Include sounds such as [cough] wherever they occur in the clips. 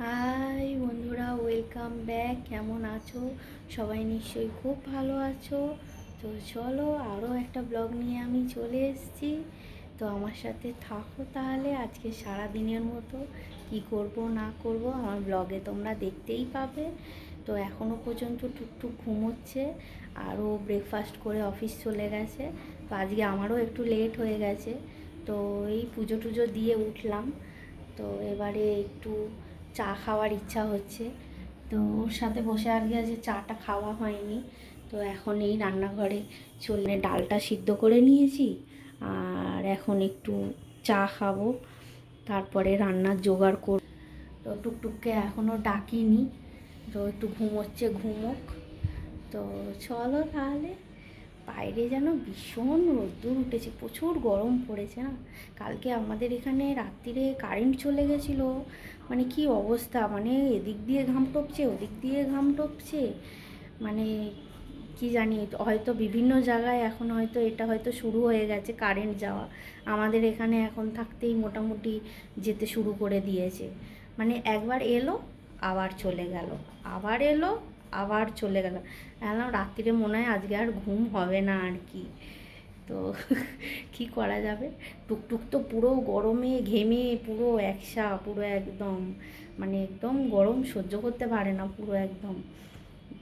High বন্ধুরা welcome back কেমন আছো? সবাই নিশ্চয়ই খুব ভালো আছো। তো চলো আরও একটা ব্লগ নিয়ে আমি চলে এসেছি। তো আমার সাথে থাকো তাহলে আজকে সারা দিনের মতো। কি করব, না করব, আমার ব্লগে তোমরা দেখতেই পাবে। তো এখনও পর্যন্ত টুকটুক ঘুমোচ্ছে আরও ব্রেকফাস্ট করে অফিস চলে গেছে। তো আজকে আমারও একটু লেট হয়ে গেছে। তো এই পুজো টুজো দিয়ে উঠলাম। তো এবারে একটু চা খাওয়ার ইচ্ছা হচ্ছে। তো ওর সাথে বসে আজকে আজকে চাটা খাওয়া হয়নি, তো এখন এই রান্নাঘরে চলে ডালটা সিদ্ধ করে নিয়েছি, আর এখন একটু চা খাব, তারপরে রান্নার জোগাড় কর তো টুকটুককে এখনও ডাকিনি, তো একটু ঘুমোচ্ছে, ঘুমোক। তো চলো তাহলে। বাইরে যেন ভীষণ রোদ্দুর উঠেছে, প্রচুর গরম পড়েছে না? কালকে আমাদের এখানে রাত্রিরে কারেন্ট চলে গেছিল মানে কি অবস্থা? মানে এদিক দিয়ে ঘাম টপছে, ওদিক দিয়ে ঘাম টপছে মানে কি জানি, হয়তো বিভিন্ন জায়গায় এখন হয়তো এটা হয়তো শুরু হয়ে গেছে কারেন্ট যাওয়া। আমাদের এখানে এখন থাকতেই মোটামুটি যেতে শুরু করে দিয়েছে। মানে একবার এলো, আবার চলে গেল। আবার এলো আবার চলে গেল। এখন রাত্রিরে মনে হয় আজকে আর ঘুম হবে না আর কি। তো [laughs] কি করা যাবে? টুকটুক তো পুরো গরমে ঘেমে পুরো একসা, পুরো একদম মানে একদম গরম সহ্য করতে পারে না পুরো একদম।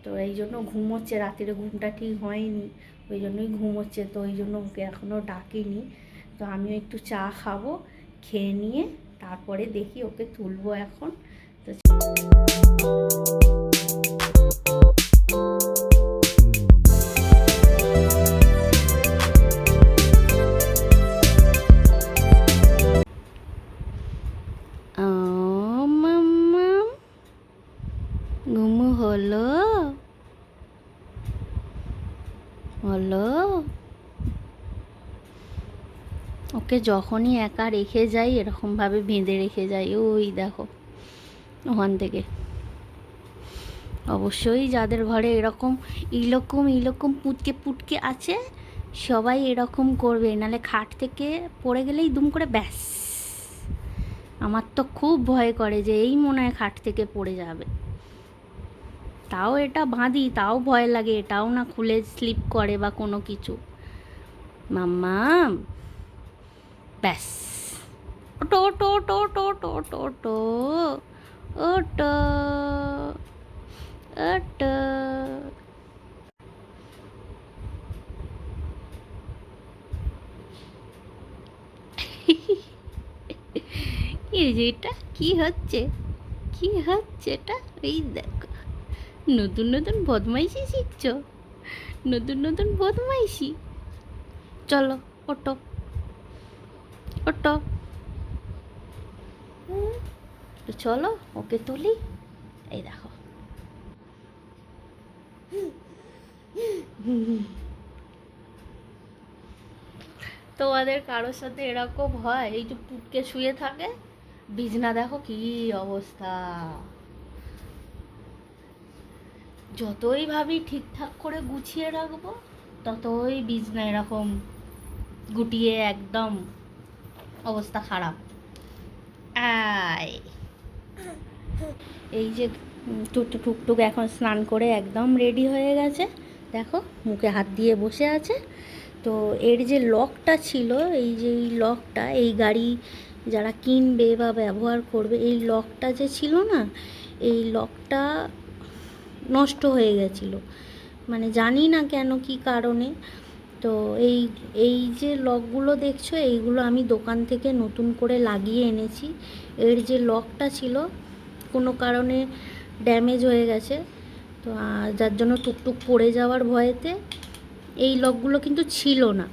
তো এই জন্য ঘুম হচ্ছে, রাত্রিরে ঘুমটা ঠিক হয়নি, ওই জন্যই ঘুম হচ্ছে, তো ওই জন্য ওকে এখনও ডাকিনি। তো আমিও একটু চা খাব, খেয়ে নিয়ে তারপরে দেখি ওকে তুলবো এখন। তো ওকে যখনই একা রেখে যাই, এরকমভাবে বেঁধে রেখে যাই। ওই দেখো, ওখান থেকে। অবশ্যই যাদের ঘরে এরকম ইরকম ইরকম পুটকে পুটকে আছে, সবাই এরকম করবে। নালে খাট থেকে পড়ে গেলেই দুম করে ব্যাস। আমার তো খুব ভয় করে যে এই মনে হয় খাট থেকে পড়ে যাবে। তাও এটা বাঁধি, তাও ভয় লাগে, এটাও না খুলে স্লিপ করে বা কোনো কিছু। মাম্মা ব্যাস। টো টো টো টো টো টো টো ওটো ওটো [laughs] এই যে এটা কি হচ্ছে? কি হচ্ছে এটা? এই দেখ। নতুন নতুন বদমাইশি শিখছ? নতুন নতুন বদমাইশি? চলো ওটো ওটো তো চলো ওকে তুলি। এই দেখো। তোমাদের কারোর সাথে এরকম হয়? এই যে পুটকে শুয়ে থাকে? বিছনা দেখো কি অবস্থা। যতই ভাবি ঠিকঠাক করে গুছিয়ে রাখব ততই বিছনা এরকম গুটিয়ে একদম অবস্থা খারাপ। আয়। এই যে টুকটু টুকটুক এখন স্নান করে একদম রেডি হয়ে গেছে। দেখো, মুখে হাত দিয়ে বসে আছে। তো এর যে লকটা ছিল, এই যে এই লকটা, এই গাড়ি যারা কিনবে বা ব্যবহার করবে, এই লকটা যে ছিল না, এই লকটা নষ্ট হয়ে গেছিল। মানে জানি না কেন, কি কারণে? তো এই এই যে লকগুলো দেখছ, এইগুলো আমি দোকান থেকে নতুন করে লাগিয়ে এনেছি। এর যে লকটা ছিল, কোনো কারণে ড্যামেজ হয়ে গেছে। তো যার জন্য টুকটুক পড়ে যাওয়ার ভয়েতে এই লকগুলো কিন্তু ছিল না।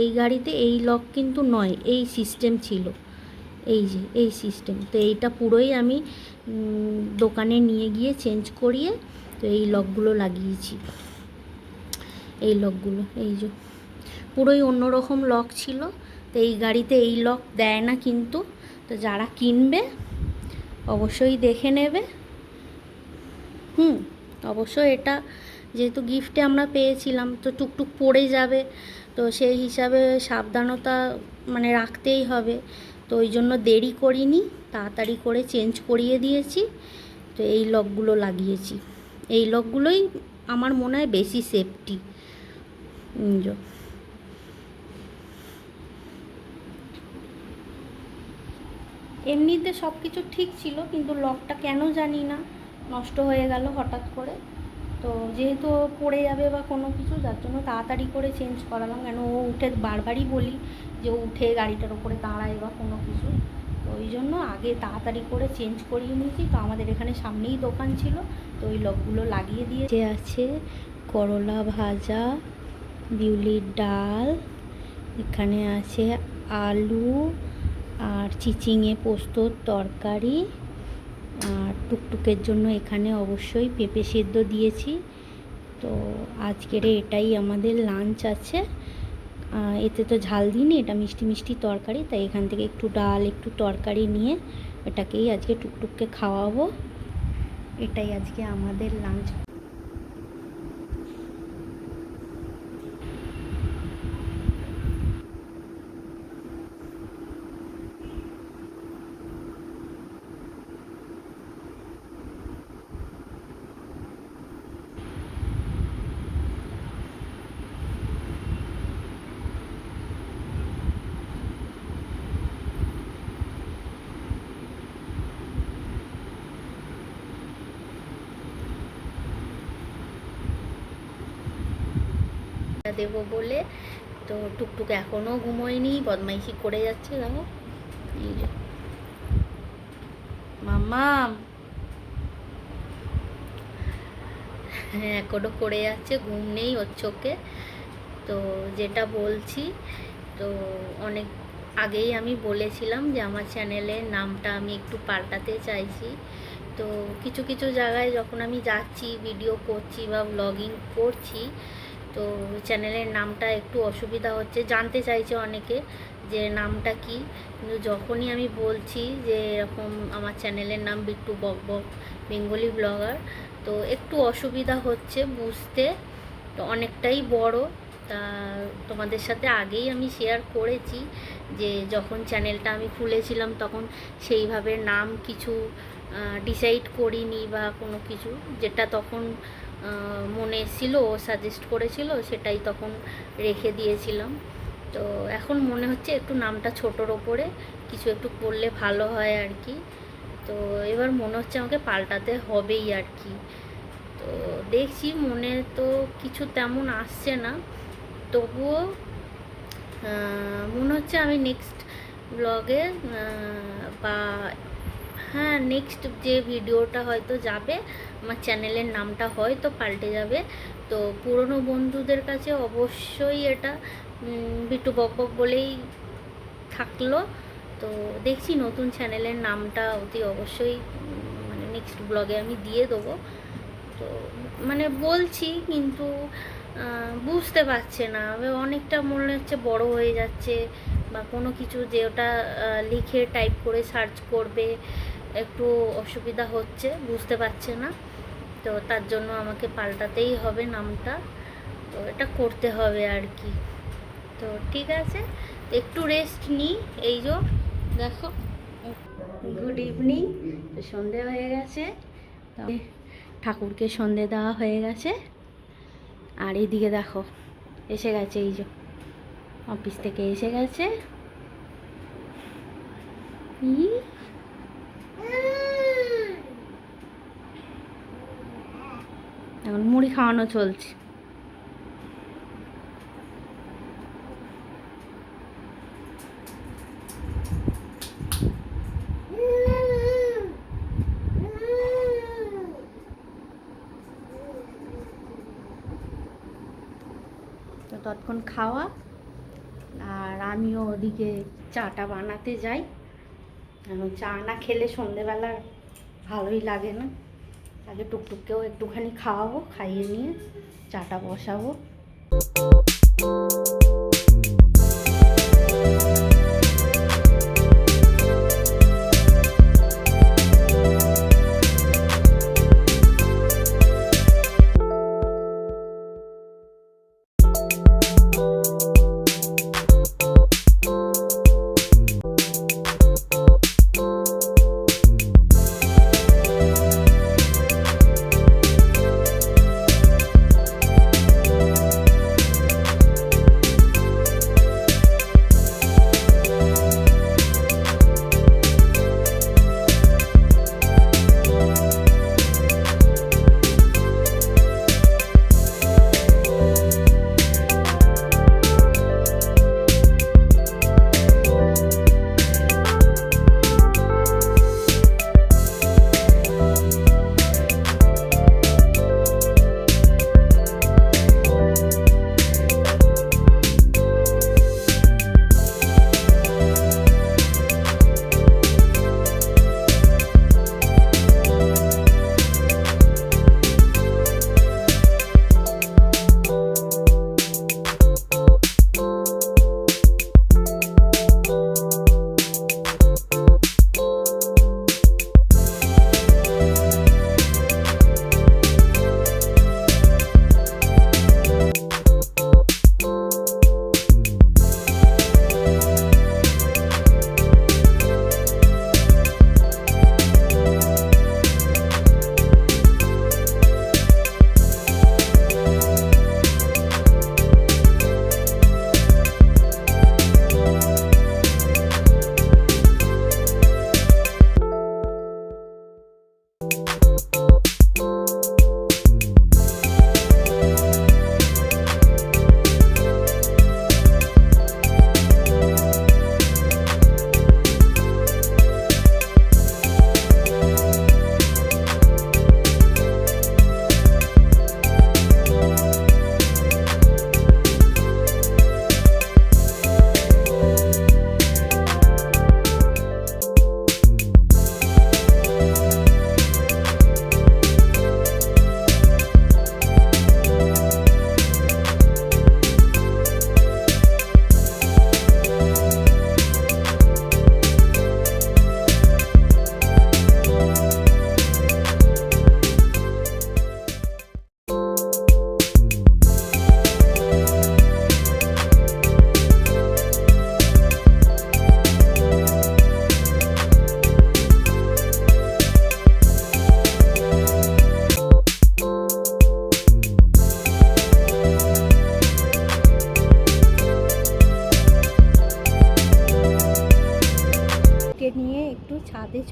এই গাড়িতে এই লক কিন্তু নয়, এই সিস্টেম ছিল। এই যে, এই সিস্টেম। তো এইটা পুরোই আমি দোকানে নিয়ে গিয়ে চেঞ্জ করিয়ে তো এই লকগুলো লাগিয়েছি। এই লকগুলো এই যে। পুরোই অন্যরকম লক ছিল, তো এই গাড়িতে এই লক দেয় না কিন্তু, তো যারা কিনবে, অবশ্যই দেখে নেবে। হুম, অবশ্যই এটা যেহেতু গিফটে আমরা পেয়েছিলাম, তো টুকটুক পড়ে যাবে, তো সেই হিসাবে সাবধানতা মানে রাখতেই হবে। তো ওই জন্য দেরি করিনি, তাড়াতাড়ি করে চেঞ্জ করিয়ে দিয়েছি, তো এই লকগুলো লাগিয়েছি। এই লকগুলোই আমার মনে হয় বেশি সেফটি এমনিতে সব কিছু ঠিক ছিল, কিন্তু লকটা কেন জানি না। নষ্ট হয়ে গেল হঠাৎ করে। তো যেহেতু পড়ে যাবে বা কোনো কিছু, যার জন্য তাড়াতাড়ি করে চেঞ্জ করালাম। কেন ও উঠে বারবারই বলি যে উঠে গাড়িটার ওপরে দাঁড়ায় বা কোনো কিছু। তো ওই জন্য আগে তাড়াতাড়ি করে চেঞ্জ করিয়ে নিয়েছি। তো আমাদের এখানে সামনেই দোকান ছিল, তো ওই লকগুলো লাগিয়ে দিয়ে আছে করলা ভাজা বিউলির ডাল, এখানে আছে আলু আর চিচিঙে পোস্তর তরকারি আর টুকটুকের জন্য এখানে অবশ্যই পেঁপে সেদ্ধ দিয়েছি। তো আজকের এটাই আমাদের লাঞ্চ আছে। এতে তো ঝাল দিইনি এটা মিষ্টি মিষ্টি তরকারি, তাই এখান থেকে একটু ডাল, একটু তরকারি নিয়ে এটাকেই আজকে টুকটুককে খাওয়াবো। এটাই আজকে আমাদের লাঞ্চ দেবো বলে। তো টুকটুক এখনও ঘুমোয়নি, বদমাইশি করে যাচ্ছে, দেখো। এই যে। মাম্মা। হ্যাঁ এখনও করে যাচ্ছে, ঘুম নেই ওর চোখে। তো যেটা বলছি, তো অনেক আগেই আমি বলেছিলাম যে আমার চ্যানেলের নামটা আমি একটু পাল্টাতে চাইছি। তো কিছু কিছু জায়গায় যখন আমি যাচ্ছি, ভিডিও করছি বা ব্লগিং করছি তো চ্যানেলের নামটা একটু অসুবিধা হচ্ছে। জানতে চাইছে অনেকে যে নামটা কি। কিন্তু যখনই আমি বলছি যে এরকম আমার চ্যানেলের নাম বিট্টু বক বক বেঙ্গলি ব্লগার, তো একটু অসুবিধা হচ্ছে বুঝতে। তো অনেকটাই বড়। তা তোমাদের সাথে আগেই আমি শেয়ার করেছি যে যখন চ্যানেলটা আমি খুলেছিলাম তখন সেইভাবে নাম কিছু ডিসাইড করিনি বা কোনো কিছু। যেটা তখন মনে ছিল, ও সাজেস্ট করেছিল, সেটাই তখন রেখে দিয়েছিলাম। তো এখন মনে হচ্ছে একটু নামটা ছোটোর ওপরে, কিছু একটু করলে ভালো হয় আর কি। তো এবার মনে হচ্ছে আমাকে পাল্টাতে হবেই আর কি। তো দেখছি মনে তো কিছু তেমন আসছে না। তবুও মনে হচ্ছে আমি নেক্সট ব্লগে বা হ্যাঁ নেক্সট যে ভিডিওটা হয়তো যাবে আমার চ্যানেলের নামটা হয়তো পাল্টে যাবে। তো পুরনো বন্ধুদের কাছে অবশ্যই এটা উম, বিট্টু বক বক বলেই থাকল। তো দেখছি নতুন চ্যানেলের নামটা অতি অবশ্যই মানে নেক্সট ব্লগে আমি দিয়ে দেবো। তো মানে বলছি কিন্তু বুঝতে পারছে না। অনেকটা মনে হচ্ছে বড় হয়ে যাচ্ছে বা কোনো কিছু যে ওটা লিখে টাইপ করে সার্চ করবে। একটু অসুবিধা হচ্ছে, বুঝতে পারছে না। তো তার জন্য আমাকে পাল্টাতেই হবে নামটা। তো এটা করতে হবে আর কি। তো ঠিক আছে তো একটু রেস্ট নিই। এই যে, দেখো। গুড ইভিনিং সন্ধে হয়ে গেছে। ঠাকুরকে সন্ধে দেওয়া হয়ে গেছে। আর এইদিকে দেখো, এসে গেছে এই যে অফিস থেকে এসে গেছে। ই এখন মুড়ি খাওয়ানো চলছে। ততক্ষণ খাওয়া, আর আমিও ওদিকে চাটা বানাতে যাই। চা না খেলে সন্ধেবেলা ভালোই লাগে না। আগে টুকটুককেও একটুখানি খাওয়াবো খাইয়ে নিয়ে চাটা বসাবো।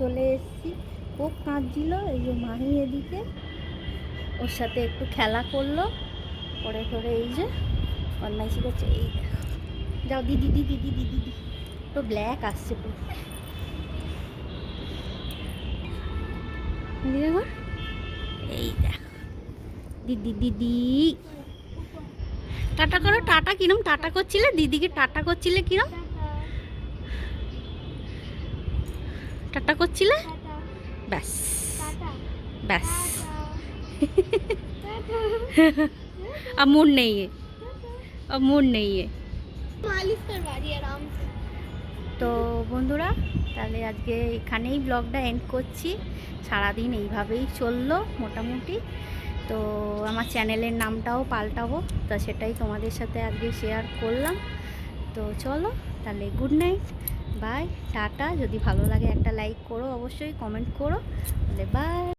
চলে এসেছি। খুব কাঁদছিল, এই যে মাহি এদিকে। ওর সাথে একটু খেলা করল করে করে এই যে বদমাইশি করছে এই। যাও দিদি দিদি দিদি দিদি তো ব্ল্যাক আসছে পুরো। দেখো। এই দিদি দিদি। টাটা করো, টাটা কিরম? টাটা করছিলে? দিদিকে টাটা করছিলে কিরম? টাটা করছিলে ব্যাস ব্যাস अब मूड नहीं है अब मूड नहीं है मालिश करवा रही है आराम से তো বন্ধুরা তাহলে আজকে এখানেই ব্লগটা এন্ড করছি সারাদিন এইভাবেই চললো মোটামুটি তো আমার চ্যানেলের নামটাও পাল্টাবো তো সেটাই তোমাদের সাথে আজকে শেয়ার করলাম তো চলো তাহলে গুড নাইট বাই টাটা। যদি ভালো লাগে একটা লাইক করো অবশ্যই কমেন্ট করো। তাহলে বাই।